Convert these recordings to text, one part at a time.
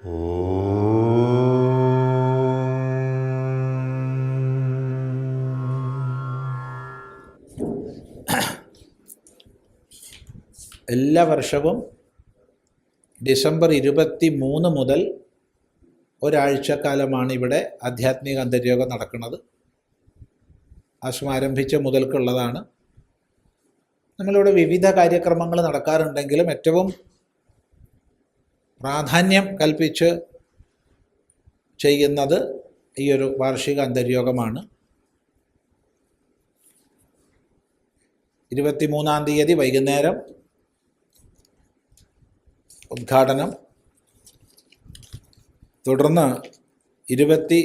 എല്ലാ വർഷവും ഡിസംബർ ഇരുപത്തി മൂന്ന് മുതൽ ഒരാഴ്ചക്കാലമാണ് ഇവിടെ ആധ്യാത്മിക അന്തര്യോഗം നടക്കുന്നത്. ആശ്രമം ആരംഭിച്ച മുതൽക്കുള്ളതാണ്. നമ്മളിവിടെ വിവിധ കാര്യക്രമങ്ങൾ നടക്കാറുണ്ടെങ്കിലും ഏറ്റവും പ്രാധാന്യം കൽപ്പിച്ച് ചെയ്യുന്നത് ഈ ഒരു വാർഷിക അന്തര്യോഗമാണ്. ഇരുപത്തിമൂന്നാം തീയതി വൈകുന്നേരം ഉദ്ഘാടനം. തുടർന്ന് ഇരുപത്തി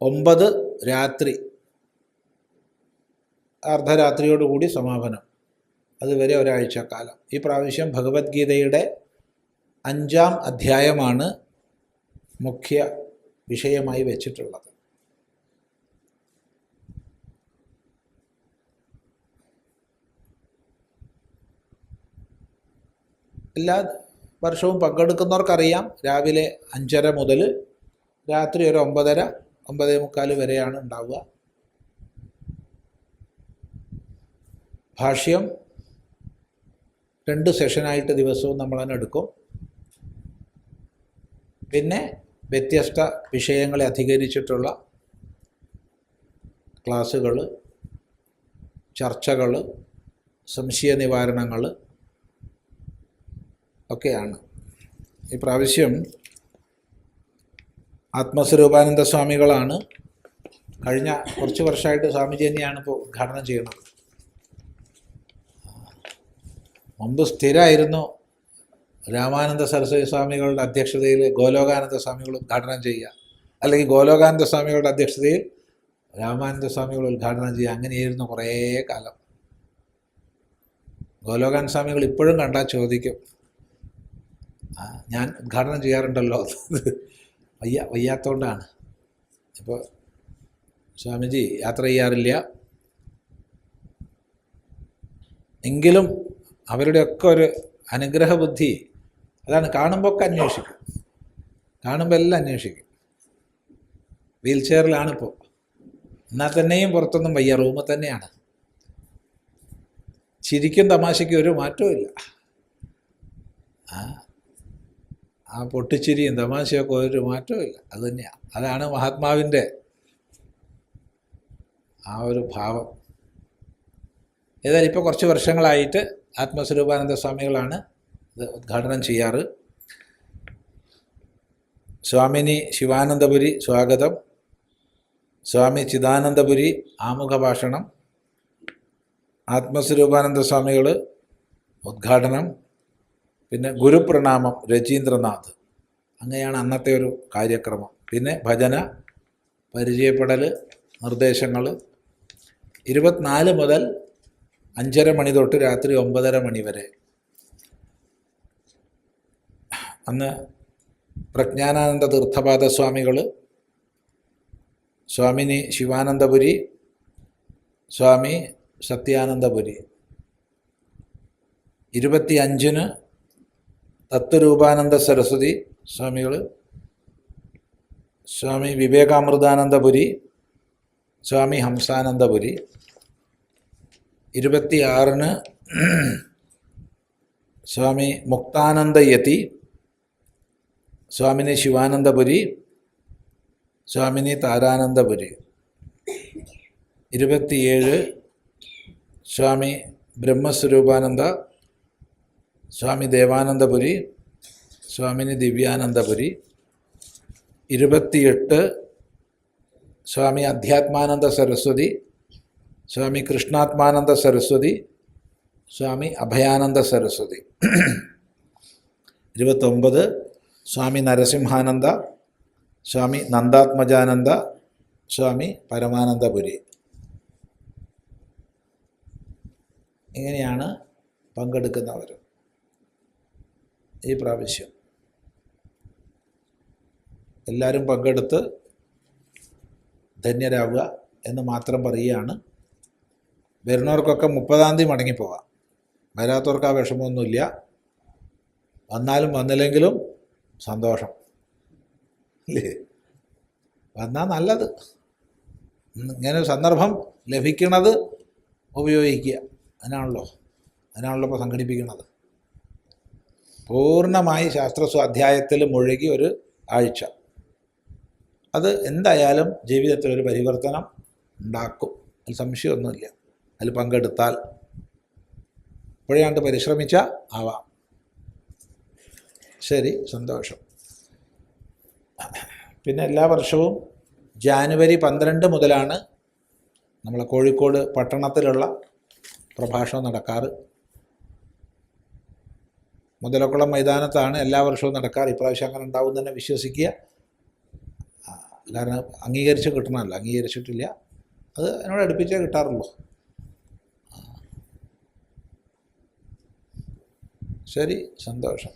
ഒമ്പത് രാത്രി അർദ്ധരാത്രിയോടുകൂടി സമാപനം. അതുവരെ ഒരാഴ്ചക്കാലം. ഈ പ്രാവശ്യം ഭഗവത്ഗീതയുടെ അഞ്ചാം അധ്യായമാണ് മുഖ്യ വിഷയമായി വെച്ചിട്ടുള്ളത്. എല്ലാ വർഷവും പങ്കെടുക്കുന്നവർക്കറിയാം രാവിലെ അഞ്ചര മുതൽ രാത്രി ഒരു ഒമ്പതര ഒമ്പതേ മുക്കാൽ വരെയാണ് ഉണ്ടാവുക. ഭാഷ്യം രണ്ട് സെഷനായിട്ട് ദിവസവും നമ്മൾ എടുക്കും. പിന്നെ വ്യത്യസ്ത വിഷയങ്ങളെ അധികരിച്ചിട്ടുള്ള ക്ലാസ്സുകൾ ചർച്ചകൾ സംശയ നിവാരണങ്ങൾ ഒക്കെയാണ്. ഈ പ്രാവശ്യം ആത്മസ്വരൂപാനന്ദ സ്വാമികളാണ് കഴിഞ്ഞ കുറച്ച് വർഷമായിട്ട് സ്വാമിജി തന്നെയാണ് ഇപ്പോൾ ഉദ്ഘാടനം ചെയ്യുന്നത്. മുമ്പ് സ്ഥിരമായിരുന്നു രാമാനന്ദ സരസ്വതി സ്വാമികളുടെ അധ്യക്ഷതയിൽ ഗോലോകാനന്ദ സ്വാമികൾ ഉദ്ഘാടനം ചെയ്യുക. അല്ലെങ്കിൽ ഗോലോകാനന്ദ സ്വാമികളുടെ അധ്യക്ഷതയിൽ രാമാനന്ദ സ്വാമികൾ ഉദ്ഘാടനം ചെയ്യുക. അങ്ങനെയായിരുന്നു കുറേ കാലം. ഗോലോകാനന്ദ സ്വാമികൾ ഇപ്പോഴും കണ്ടാൽ ചോദിക്കും ഞാൻ ഉദ്ഘാടനം ചെയ്യാറുണ്ടല്ലോ? വയ്യ വയ്യാത്തോണ്ടാണ്. ഇപ്പോൾ സ്വാമിജി യാത്ര ചെയ്യാറില്ല. എങ്കിലും അവരുടെയൊക്കെ ഒരു അനുഗ്രഹ ബുദ്ധി അതാണ് കാണുമ്പോൾ ഒക്കെ അന്വേഷിക്കും. കാണുമ്പോൾ എല്ലാം അന്വേഷിക്കും. വീൽ ചെയറിലാണിപ്പോൾ എന്നാൽ തന്നെയും പുറത്തൊന്നും വയ്യ റൂമിൽ തന്നെയാണ്. ചിരിക്കും തമാശയ്ക്കും ഒരു മാറ്റവും ഇല്ല. ആ പൊട്ടിച്ചിരിയും തമാശയൊക്കെ ഒരു മാറ്റവും ഇല്ല. അത് തന്നെയാണ് അതാണ് മഹാത്മാവിന്റെ ആ ഒരു ഭാവം. ഏതായാലും ഇപ്പോൾ കുറച്ച് വർഷങ്ങളായിട്ട് ആത്മസ്വരൂപാനന്ദ സ്വാമികളാണ് ഇത് ഉദ്ഘാടനം ചെയ്യാറ്. സ്വാമിനി ശിവാനന്ദപുരി സ്വാഗതം. സ്വാമി ചിദാനന്ദപുരി ആമുഖ ഭാഷണം ആത്മസ്വരൂപാനന്ദ സ്വാമികൾ ഉദ്ഘാടനം. പിന്നെ ഗുരുപ്രണാമം രജീന്ദ്രനാഥ്. അങ്ങനെയാണ് അന്നത്തെ ഒരു കാര്യക്രമം. പിന്നെ ഭജന പരിചയപ്പെടൽ നിർദ്ദേശങ്ങൾ ഇരുപത്തിനാല് മുതൽ അഞ്ചര മണി തൊട്ട് രാത്രി ഒമ്പതര മണി വരെ. അന്ന് പ്രജ്ഞാനാനന്ദ തീർത്ഥപാദ സ്വാമികൾ സ്വാമിനി ശിവാനന്ദപുരി സ്വാമി സത്യാനന്ദപുരി. ഇരുപത്തി അഞ്ചിന് തത്വരൂപാനന്ദ സരസ്വതി സ്വാമികൾ സ്വാമി വിവേകാമൃതാനന്ദപുരി സ്വാമി ഹംസാനന്ദപുരി. ഇരുപത്തിയാറിന് സ്വാമി മുക്താനന്ദയതി സ്വാമിനി ശിവാനന്ദപുരി സ്വാമിനി താരാനന്ദപുരി. ഇരുപത്തിയേഴ് സ്വാമി ബ്രഹ്മസ്വരൂപാനന്ദ സ്വാമി ദേവാനന്ദപുരി സ്വാമിനി ദിവ്യാനന്ദപുരി. ഇരുപത്തിയെട്ട് സ്വാമി അധ്യാത്മാനന്ദ സരസ്വതി സ്വാമി കൃഷ്ണാത്മാനന്ദ സരസ്വതി സ്വാമി അഭയാനന്ദ സരസ്വതി. ഇരുപത്തൊമ്പത് സ്വാമി നരസിംഹാനന്ദ സ്വാമി നന്ദാത്മജാനന്ദ സ്വാമി പരമാനന്ദപുരി. ഇങ്ങനെയാണ് പങ്കെടുക്കുന്നവർ ഈ പ്രാവശ്യം. എല്ലാവരും പങ്കെടുത്ത് ധന്യരാവുക എന്ന് മാത്രം പറയുകയാണ്. വരുന്നവർക്കൊക്കെ മുപ്പതാം തീയതി മടങ്ങിപ്പോകാം വരാത്തവർക്ക് ആ വിഷമമൊന്നുമില്ല. വന്നാലും വന്നില്ലെങ്കിലും സന്തോഷം. അല്ലേ വന്നാൽ നല്ലത്. ഇങ്ങനെ സന്ദർഭം ലഭിക്കണത് ഉപയോഗിക്കുക. അതിനാണല്ലോ അതിനാണല്ലോ ഇപ്പോൾ സംഘടിപ്പിക്കുന്നത് പൂർണമായി ശാസ്ത്ര സ്വാധ്യായത്തിൽ മുഴുകി ഒരു ആഴ്ച. അത് എന്തായാലും ജീവിതത്തിലൊരു പരിവർത്തനം ഉണ്ടാക്കും. അതിൽ സംശയമൊന്നുമില്ല. അതിൽ പങ്കെടുത്താൽ ഇപ്പോഴാണ്ട് പരിശ്രമിച്ച ആവാം. ശരി സന്തോഷം. പിന്നെ എല്ലാ വർഷവും ജാനുവരി പന്ത്രണ്ട് മുതലാണ് നമ്മളെ കോഴിക്കോട് പട്ടണത്തിലുള്ള പ്രഭാഷണം നടക്കാറ്. മുതലക്കുളം മൈതാനത്താണ് എല്ലാ വർഷവും നടക്കാറ്. ഇപ്രാവശ്യം അങ്ങനെ ഉണ്ടാവും തന്നെ വിശ്വസിക്കുക. കാരണം അംഗീകരിച്ച് കിട്ടണമല്ലോ. അംഗീകരിച്ചിട്ടില്ല. അത് എന്നോട് അടുപ്പിച്ചേ കിട്ടാറുള്ളൂ. ശരി സന്തോഷം